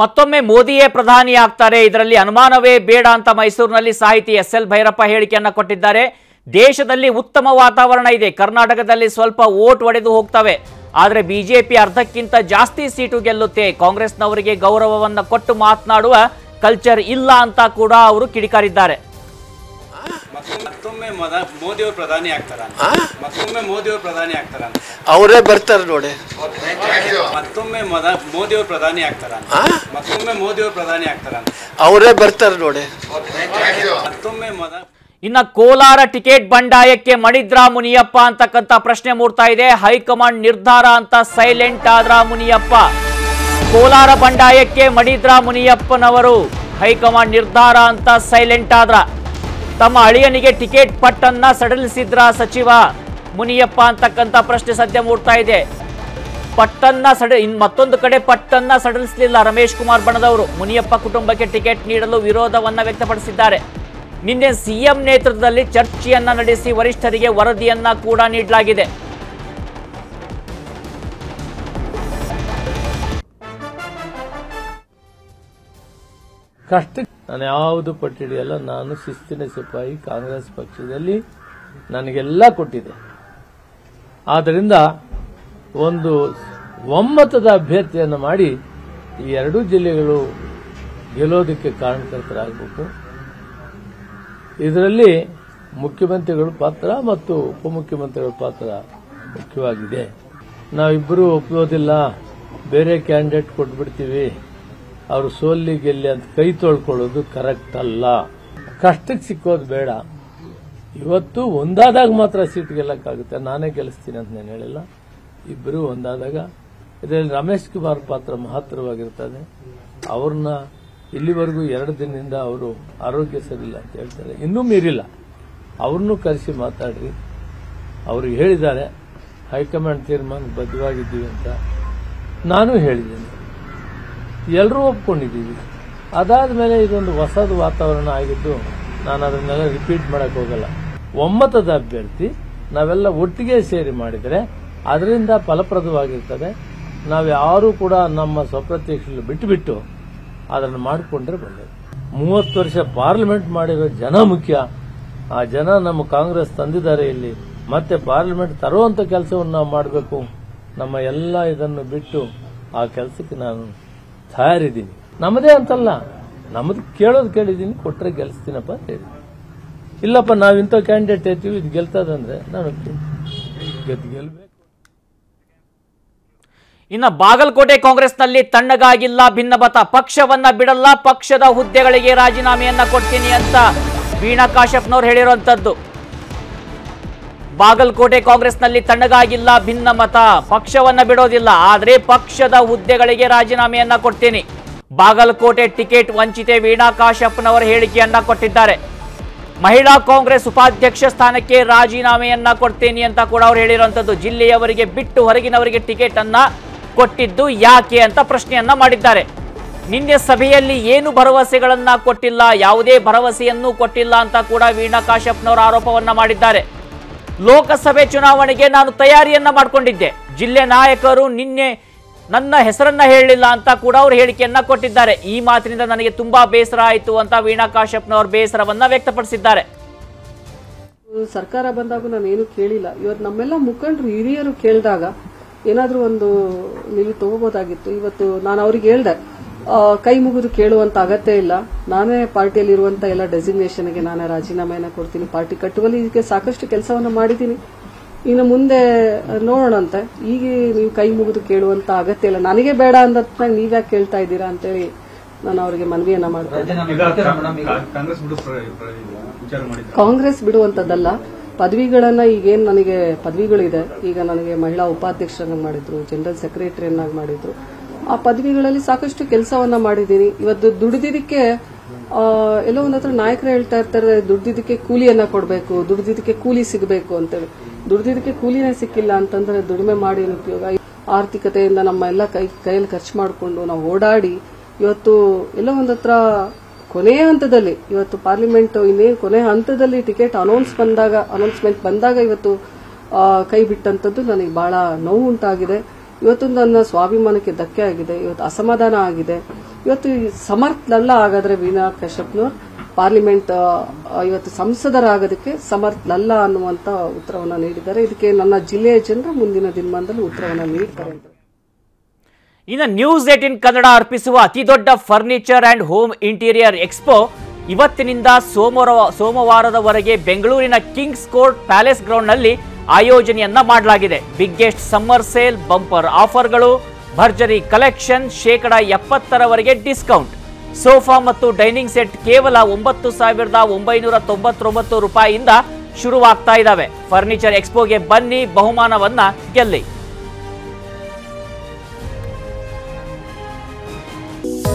ಮತ್ತೊಮ್ಮೆ ಮೋದಿಯೇ ಪ್ರಧಾನಿ ಆಗ್ತಾರೆ ಇದರಲ್ಲಿ ಅನುಮಾನವೇ ಬೇಡ ಅಂತ ಮೈಸೂರಿನಲ್ಲಿ ಸಾಹಿತಿ ಎಸ್ ಎಲ್ ಭೈರಪ್ಪ ಹೇಳಿಕೆಯನ್ನ ಕೊಟ್ಟಿದ್ದಾರೆ. ದೇಶದಲ್ಲಿ ಉತ್ತಮ ವಾತಾವರಣ ಇದೆ. ಕರ್ನಾಟಕದಲ್ಲಿ ಸ್ವಲ್ಪ ಓಟ್ ಒಡೆದು ಹೋಗ್ತವೆ. ಆದರೆ ಬಿಜೆಪಿ ಅರ್ಧಕ್ಕಿಂತ ಜಾಸ್ತಿ ಸೀಟು ಗೆಲ್ಲುತ್ತೆ. ಕಾಂಗ್ರೆಸ್ನವರಿಗೆ ಗೌರವವನ್ನು ಕೊಟ್ಟು ಮಾತನಾಡುವ ಕಲ್ಚರ್ ಇಲ್ಲ ಅಂತ ಕೂಡ ಅವರು ಕಿಡಿಕಾರಿದ್ದಾರೆ. ಮತ್ತೊಮ್ಮೆ ಮದ ಮೋದಿಯವರು ಪ್ರಧಾನಿ ಆಗ್ತಾರ ಮತ್ತೊಮ್ಮೆ ಮೋದಿಯವರು ಪ್ರಧಾನಿ ಆಗ್ತಾರ ಅವರೇ ಬರ್ತಾರೆ ನೋಡಿ. ಮತ್ತೊಮ್ಮೆ ಮದ ಮೋದಿಯವರು ಪ್ರಧಾನಿ ಆಗ್ತಾರ ಮತ್ತೊಮ್ಮೆ ಮೋದಿಯವರು ಪ್ರಧಾನಿ ಆಗ್ತಾರ ಅವರೇ ಬರ್ತಾರೆ ನೋಡಿ. ಮತ್ತೊಮ್ಮೆ ಮದ ಇನ್ನ ಕೋಲಾರ ಟಿಕೆಟ್ ಬಂಡಾಯಕ್ಕೆ ಮಣಿದ್ರಾ ಮುನಿಯಪ್ಪ ಅಂತಕ್ಕಂಥ ಪ್ರಶ್ನೆ ಮೂಡ್ತಾ ಇದೆ. ಹೈಕಮಾಂಡ್ ನಿರ್ಧಾರ ಅಂತ ಸೈಲೆಂಟ್ ಆದ್ರ ಮುನಿಯಪ್ಪ. ಕೋಲಾರ ಬಂಡಾಯಕ್ಕೆ ಮಣಿದ್ರಾ ಮುನಿಯಪ್ಪನವರು ಹೈಕಮಾಂಡ್ ನಿರ್ಧಾರ ಅಂತ ಸೈಲೆಂಟ್ ಆದ್ರ. ತಮ್ಮ ಅಳಿಯನಿಗೆ ಟಿಕೆಟ್ ಪಟ್ಟನ್ನ ಸಡಿಲಿಸಿದ್ರ ಸಚಿವ ಮುನಿಯಪ್ಪ ಅಂತಕ್ಕಂಥ ಪ್ರಶ್ನೆ ಸದ್ಯ ಮೂಡ್ತಾ ಇದೆ. ಪಟ್ಟನ್ನ ಸಡ ಇನ್ ಮತ್ತೊಂದು ಕಡೆ ಪಟ್ಟನ್ನ ಸಡಿಲಿಸಲಿಲ್ಲ ರಮೇಶ್ ಕುಮಾರ್ ಬಣದವರು. ಮುನಿಯಪ್ಪ ಕುಟುಂಬಕ್ಕೆ ಟಿಕೆಟ್ ನೀಡಲು ವಿರೋಧವನ್ನ ವ್ಯಕ್ತಪಡಿಸಿದ್ದಾರೆ. ನಿನ್ನೆ ಸಿಎಂ ನೇತೃತ್ವದಲ್ಲಿ ಚರ್ಚೆಯನ್ನ ನಡೆಸಿ ವರಿಷ್ಠರಿಗೆ ವರದಿಯನ್ನ ಕೂಡ ನೀಡಲಾಗಿದೆ. ಕಷ್ಟ ನಾನು ಯಾವುದು ಪಟ್ಟಿಡಿಯಲ್ಲ ನಾನು ಶಿಸ್ತಿನ ಸಿಪಾಯಿ ಕಾಂಗ್ರೆಸ್ ಪಕ್ಷದಲ್ಲಿ ನನಗೆಲ್ಲ ಕೊಟ್ಟಿದೆ. ಆದ್ದರಿಂದ ಒಂದು ಒಮ್ಮತದ ಅಭ್ಯರ್ಥಿಯನ್ನು ಮಾಡಿ ಈ ಎರಡೂ ಜಿಲ್ಲೆಗಳು ಗೆಲ್ಲೋದಕ್ಕೆ ಕಾರಣಕರ್ತರಾಗಬೇಕು. ಇದರಲ್ಲಿ ಮುಖ್ಯಮಂತ್ರಿಗಳ ಪಾತ್ರ ಮತ್ತು ಉಪಮುಖ್ಯಮಂತ್ರಿಗಳ ಪಾತ್ರ ಮುಖ್ಯವಾಗಿದೆ. ನಾವಿಬ್ಬರು ಒಪ್ಪೋದಿಲ್ಲ ಬೇರೆ ಕ್ಯಾಂಡಿಡೇಟ್ ಕೊಟ್ಬಿಡ್ತೀವಿ. ಅವರು ಸೋಲ್ಲಿ ಗೆಲ್ಲಿ ಅಂತ ಕೈ ತೊಳ್ಕೊಳ್ಳೋದು ಕರೆಕ್ಟ್ ಅಲ್ಲ. ಕಷ್ಟಕ್ಕೆ ಸಿಕ್ಕೋದು ಬೇಡ. ಇವತ್ತು ಒಂದಾದಾಗ ಮಾತ್ರ ಸೀಟ್ ಗೆಲ್ಲಕ್ಕಾಗುತ್ತೆ. ನಾನೇ ಗೆಲ್ಲಿಸ್ತೀನಿ ಅಂತ ನಾನು ಹೇಳಿಲ್ಲ. ಇಬ್ಬರು ಒಂದಾದಾಗ. ಇದರಲ್ಲಿ ರಮೇಶ್ ಕುಮಾರ್ ಪಾತ್ರ ಮಹತ್ತರವಾಗಿರ್ತದೆ. ಅವ್ರನ್ನ ಇಲ್ಲಿವರೆಗೂ ಎರಡು ದಿನದಿಂದ ಅವರು ಆರೋಗ್ಯ ಸರಿಯಿಲ್ಲ ಅಂತ ಹೇಳ್ತಾರೆ. ಇನ್ನೂ ಮೀರಿಲ್ಲ. ಅವ್ರನ್ನೂ ಕರೆಸಿ ಮಾತಾಡ್ರಿ. ಅವರು ಹೇಳಿದ್ದಾರೆ, ಹೈಕಮಾಂಡ್ ತೀರ್ಮಾನಕ್ಕೆ ಬದ್ಧವಾಗಿದ್ದೀವಿ ಅಂತ ನಾನು ಹೇಳಿದ್ದೇನೆ. ಎಲ್ಲರೂ ಒಪ್ಕೊಂಡಿದ್ದೀವಿ. ಅದಾದ ಮೇಲೆ ಇದೊಂದು ಹೊಸದು ವಾತಾವರಣ ಆಗಿದ್ದು ನಾನು ಅದನ್ನೆಲ್ಲ ರಿಪೀಟ್ ಮಾಡಕ್ಕೆ ಹೋಗಲ್ಲ. ಒಮ್ಮತದ ಅಭ್ಯರ್ಥಿ, ನಾವೆಲ್ಲ ಒಟ್ಟಿಗೆ ಸೇರಿ ಮಾಡಿದರೆ ಅದರಿಂದ ಫಲಪ್ರದವಾಗಿರ್ತದೆ. ನಾವು ಯಾರೂ ಕೂಡ ನಮ್ಮ ಸ್ವಪ್ರತ್ಯಕ್ಷ ಬಿಟ್ಟುಬಿಟ್ಟು ಅದನ್ನು ಮಾಡಿಕೊಂಡ್ರೆ ಒಳ್ಳೆಯದು ಮೂವತ್ತು ವರ್ಷ ಪಾರ್ಲಿಮೆಂಟ್ ಮಾಡಿರೋ ಜನ ಮುಖ್ಯ. ಆ ಜನ ನಮ್ಮ ಕಾಂಗ್ರೆಸ್ ತಂದಿದ್ದಾರೆ ಇಲ್ಲಿ. ಮತ್ತೆ ಪಾರ್ಲಿಮೆಂಟ್ ತರುವಂತ ಕೆಲಸವನ್ನು ನಾವು ಮಾಡಬೇಕು. ನಮ್ಮ ಎಲ್ಲ ಇದನ್ನು ಬಿಟ್ಟು ಆ ಕೆಲಸಕ್ಕೆ ನಾನು ತಯಾರಿದ್ದೀನಿ. ನಮ್ಮದೇ ಅಂತಲ್ಲ. ನಮ್ಮದು ಕೇಳೋದು ಕೇಳಿದ್ದೀನಿ ಕೊಟ್ಟರೆ ಗೆಲ್ಲಿಸ್ತೀನಪ್ಪ ಅಂತ ಹೇಳಿ. ಇಲ್ಲಪ್ಪ ನಾವಿಂಥ ಕ್ಯಾಂಡಿಡೇಟ್ ಐತೀವಿ ಇದು ಗೆಲ್ತದಂದ್ರೆ ನಾನು. ಗೆದ್ದು ಗೆಲ್ಬೇಕು. ಇನ್ನು ಬಾಗಲಕೋಟೆ ಕಾಂಗ್ರೆಸ್ನಲ್ಲಿ ತಣ್ಣಗಾಗಿಲ್ಲ, ಭಿನ್ನಮತ ಪಕ್ಷವನ್ನ ಬಿಡಲ್ಲ, ಪಕ್ಷದ ಹುದ್ದೆಗಳಿಗೆ ರಾಜೀನಾಮೆಯನ್ನ ಕೊಡ್ತೀನಿ ಅಂತ ವೀಣಾ ಕಾಶ್ಯಪ್ನವ್ರು ಹೇಳಿರುವಂತದ್ದು ಬಾಗಲಕೋಟೆ ಕಾಂಗ್ರೆಸ್ನಲ್ಲಿ ತಣ್ಣಗಾಗಿಲ್ಲ, ಭಿನ್ನಮತ ಪಕ್ಷವನ್ನ ಬಿಡೋದಿಲ್ಲ, ಆದರೆ ಪಕ್ಷದ ಹುದ್ದೆಗಳಿಗೆ ರಾಜೀನಾಮೆಯನ್ನ ಕೊಡ್ತೀನಿ. ಬಾಗಲಕೋಟೆ ಟಿಕೆಟ್ ವಂಚಿತೆ ವೀಣಾ ಕಾಶ್ಯಪ್ನವರ ಹೇಳಿಕೆಯನ್ನ ಕೊಟ್ಟಿದ್ದಾರೆ. ಮಹಿಳಾ ಕಾಂಗ್ರೆಸ್ ಉಪಾಧ್ಯಕ್ಷ ಸ್ಥಾನಕ್ಕೆ ರಾಜೀನಾಮೆಯನ್ನ ಕೊಡ್ತೀನಿ ಅಂತ ಕೂಡ ಅವ್ರು ಹೇಳಿರುವಂತದ್ದು ಜಿಲ್ಲೆಯವರಿಗೆ ಬಿಟ್ಟು ಹೊರಗಿನವರಿಗೆ ಟಿಕೆಟ್ ಅನ್ನ ಕೊಟ್ಟಿದ್ದು ಯಾಕೆ ಅಂತ ಪ್ರಶ್ನೆಯನ್ನ ಮಾಡಿದ್ದಾರೆ. ನಿನ್ನೆ ಸಭೆಯಲ್ಲಿ ಏನು ಭರವಸೆಗಳನ್ನ ಕೊಟ್ಟಿಲ್ಲ, ಯಾವುದೇ ಭರವಸೆಯನ್ನು ಕೊಟ್ಟಿಲ್ಲ ಅಂತ ಕೂಡ ವೀಣಾ ಕಾಶ್ಯಪ್ನವರು ಆರೋಪವನ್ನ ಮಾಡಿದ್ದಾರೆ. ಲೋಕಸಭೆ ಚುನಾವಣೆಗೆ ನಾನು ತಯಾರಿಯನ್ನ ಮಾಡಿಕೊಂಡಿದ್ದೆ. ಜಿಲ್ಲೆ ನಾಯಕರು ನಿನ್ನೆ ನನ್ನ ಹೆಸರನ್ನ ಹೇಳಲಿಲ್ಲ ಅಂತ ಕೂಡ ಅವರು ಹೇಳಿಕೆಯನ್ನ ಕೊಟ್ಟಿದ್ದಾರೆ. ಈ ಮಾತಿನಿಂದ ನನಗೆ ತುಂಬಾ ಬೇಸರ ಆಯಿತು ಅಂತ ವೀಣಾ ಕಾಶ್ಯಪ್ನವರು ಬೇಸರವನ್ನ ವ್ಯಕ್ತಪಡಿಸಿದ್ದಾರೆ. ಸರ್ಕಾರ ಬಂದಾಗ ನಾನು ಏನು ಕೇಳಿಲ್ಲ. ಇವತ್ತು ನಮ್ಮೆಲ್ಲ ಮುಖಂಡರು ಹಿರಿಯರು ಕೇಳಿದಾಗ ಏನಾದ್ರೂ ಒಂದು ನೀವು ತಗೋಬೋದಾಗಿತ್ತು. ಇವತ್ತು ನಾನು ಅವ್ರಿಗೆ ಹೇಳ್ದೆ ಕೈ ಮುಗಿದು ಕೇಳುವಂತ ಅಗತ್ಯ ಇಲ್ಲ. ನಾನೇ ಪಾರ್ಟಿಯಲ್ಲಿ ಇರುವಂತ ಎಲ್ಲ ಡೆಸಿಗ್ನೇಷನ್ಗೆ ನಾನೇ ರಾಜೀನಾಮೆಯನ್ನು ಕೊಡ್ತೀನಿ. ಪಾರ್ಟಿ ಕಟ್ಟುವಲ್ಲಿ ಇದಕ್ಕೆ ಸಾಕಷ್ಟು ಕೆಲಸವನ್ನು ಮಾಡಿದ್ದೀನಿ. ಇನ್ನು ಮುಂದೆ ನೋಡೋಣಂತೆ. ಈಗ ನೀವು ಕೈ ಮುಗಿದು ಕೇಳುವಂತ ಅಗತ್ಯ ಇಲ್ಲ. ನನಗೆ ಬೇಡ ಅಂದತ್ನಾಗ ನೀವ್ಯಾಕೆ ಕೇಳ್ತಾ ಇದ್ದೀರಾ ಅಂತೇಳಿ ನಾನು ಅವರಿಗೆ ಮನವಿಯನ್ನ ಮಾಡ್ತೇನೆ ಕಾಂಗ್ರೆಸ್ ಬಿಡುವಂತದ್ದಲ್ಲ. ಪದವಿಗಳನ್ನ ಈಗೇನು ನನಗೆ ಪದವಿಗಳಿದೆ. ಈಗ ನನಗೆ ಮಹಿಳಾ ಉಪಾಧ್ಯಕ್ಷರನ್ನಾಗಿ ಮಾಡಿದ್ರು, ಜನರಲ್ ಸೆಕ್ರೆಟರಿಯನ್ನಾಗಿ ಮಾಡಿದ್ರು. ಆ ಪದವಿಗಳಲ್ಲಿ ಸಾಕಷ್ಟು ಕೆಲಸವನ್ನ ಮಾಡಿದ್ದೀನಿ ಇವತ್ತು ದುಡಿದಿದ್ದಕ್ಕೆ ಎಲ್ಲೋ ಒಂದ್ ಹತ್ರ ನಾಯಕರು ಹೇಳ್ತಾ ಇರ್ತಾರೆ, ದುಡ್ದಿದ್ದಕ್ಕೆ ಕೂಲಿಯನ್ನ ಕೊಡಬೇಕು, ದುಡ್ದಿದ್ದಕ್ಕೆ ಕೂಲಿ ಸಿಗಬೇಕು ಅಂತೇಳಿ. ದುಡ್ದಿದ್ದಕ್ಕೆ ಕೂಲಿನೇ ಸಿಕ್ಕಿಲ್ಲ ಅಂತಂದ್ರೆ ದುಡಿಮೆ ಮಾಡಿ ಉಪಯೋಗ? ಆರ್ಥಿಕತೆಯಿಂದ ನಮ್ಮ ಎಲ್ಲ ಕೈ, ಕೈಯಲ್ಲಿ ಖರ್ಚು ಮಾಡಿಕೊಂಡು ನಾವು ಓಡಾಡಿ ಇವತ್ತು ಎಲ್ಲೋ ಒಂದ್ ಹತ್ರ ಕೊನೆಯ ಹಂತದಲ್ಲಿ ಇವತ್ತು ಪಾರ್ಲಿಮೆಂಟ್, ಇನ್ನೇನು ಕೊನೆಯ ಹಂತದಲ್ಲಿ ಟಿಕೆಟ್ ಅನೌನ್ಸ್ ಬಂದಾಗ ಅನೌನ್ಸ್ಮೆಂಟ್ ಬಂದಾಗ ಇವತ್ತು ಕೈ ಬಿಟ್ಟಂತದ್ದು ನನಗೆ ಬಹಳ ನೋವು ಉಂಟಾಗಿದೆ. ಇವತ್ತು ನನ್ನ ಸ್ವಾಭಿಮಾನಕ್ಕೆ ಧಕ್ಕೆ ಆಗಿದೆ, ಇವತ್ತು ಅಸಮಾಧಾನ ಆಗಿದೆ. ಇವತ್ತು ಸಮರ್ಥನಲ್ಲ ಹಾಗಾದ್ರೆ ವೀಣಾ ಕಶ್ಯಪ್ನವ್ರು? ಪಾರ್ಲಿಮೆಂಟ್ ಇವತ್ತು ಸಂಸದರಾಗೋದಕ್ಕೆ ಸಮರ್ಥನಲ್ಲ ಅನ್ನುವಂತ ಉತ್ತರವನ್ನು ನೀಡಿದ್ದಾರೆ. ಇದಕ್ಕೆ ನನ್ನ ಜಿಲ್ಲೆಯ ಜನರು ಮುಂದಿನ ದಿನಮಾನದಲ್ಲಿ ಉತ್ತರವನ್ನು ನೀಡ್ತಾರೆ ಇನ್ನು ನ್ಯೂಸ್ ಏಟಿನ್ ಕನ್ನಡ ಅರ್ಪಿಸುವ ಅತಿದೊಡ್ಡ furniture and home interior expo ಇವತ್ತಿನಿಂದ ಸೋಮವಾರ ಸೋಮವಾರದವರೆಗೆ ಬೆಂಗಳೂರಿನ ಕಿಂಗ್ಸ್ ಕೋರ್ಟ್ ಪ್ಯಾಲೇಸ್ ಗ್ರೌಂಡ್ನಲ್ಲಿ ಆಯೋಜನೆಯನ್ನ ಮಾಡಲಾಗಿದೆ. ಬಿಗ್ಗೆಸ್ಟ್ ಸಮ್ಮರ್ ಸೇಲ್ ಬಂಪರ್ ಆಫರ್ಗಳು ಭರ್ಜರಿ ಕಲೆಕ್ಷನ್ ಶೇಕಡ ಎಪ್ಪತ್ತರವರೆಗೆ ಡಿಸ್ಕೌಂಟ್ ಸೋಫಾ ಮತ್ತು ಡೈನಿಂಗ್ ಸೆಟ್ ಕೇವಲ ಒಂಬತ್ತು ಸಾವಿರದ ಒಂಬೈನೂರ ತೊಂಬತ್ತೊಂಬತ್ತು ರೂಪಾಯಿಯಿಂದ ಶುರುವಾಗ್ತಾ ಇದ್ದಾವೆ ಫರ್ನಿಚರ್ ಎಕ್ಸ್ಪೋಗೆ ಬನ್ನಿ, ಬಹುಮಾನವನ್ನ ಗೆಲ್ಲಿ.